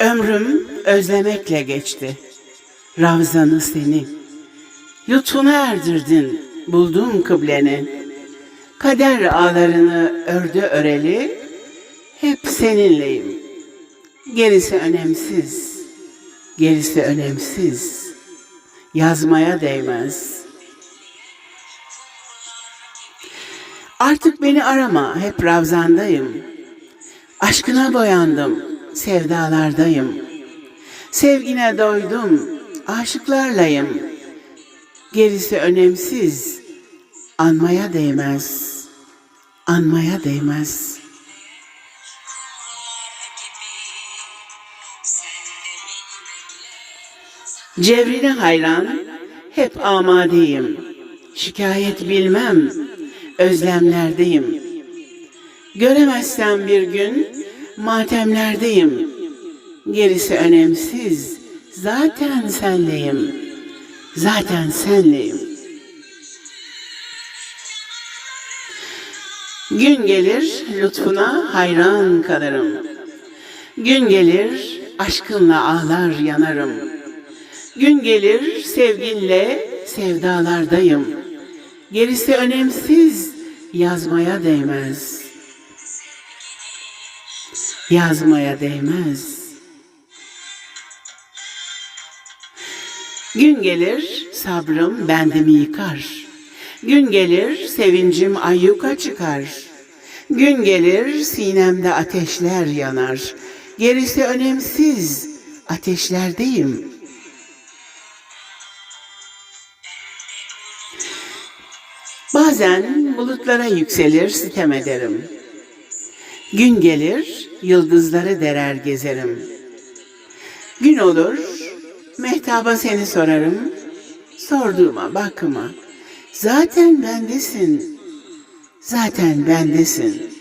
Ömrüm özlemekle geçti. Ravzanı seni. Lütfuna erdirdin, buldum kıbleni. Kader ağlarını ördü öreli, hep seninleyim. Gerisi önemsiz, gerisi önemsiz. Yazmaya değmez. Artık beni arama, hep Ravzandayım. Aşkına boyandım, sevdalardayım. Sevgine doydum, aşıklarlayım. Gerisi önemsiz, anmaya değmez, anmaya değmez. Cevrine hayran, hep amadeyim. Şikayet bilmem, özlemlerdeyim. Göremezsem bir gün matemlerdeyim. Gerisi önemsiz, zaten senleyim. Zaten senleyim. Gün gelir lütfuna hayran kalırım. Gün gelir aşkınla ağlar yanarım. Gün gelir sevginle sevdalardayım. Gerisi önemsiz yazmaya değmez. Yazmaya değmez. Gün gelir sabrım bendimi yıkar. Gün gelir sevincim ayyuka çıkar. Gün gelir sinemde ateşler yanar. Gerisi önemsiz ateşlerdeyim. Bazen bulutlara yükselir sitem ederim. Gün gelir yıldızları derer gezerim. Gün olur mehtaba seni sorarım. Sorduğuma bakma. Zaten bendesin. Zaten bendesin.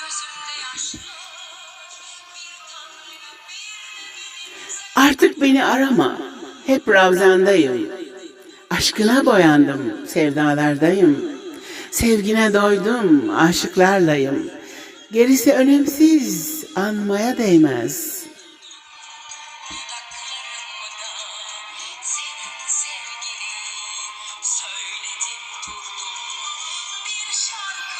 Gözümde yaşlar Artık beni arama. Hep ravzandayım. Aşkına boyandım, sevdalardayım. Sevgine doydum, aşıklarlayım. Gerisi önemsiz, anmaya değmez. Söyledim durdum bir şarkı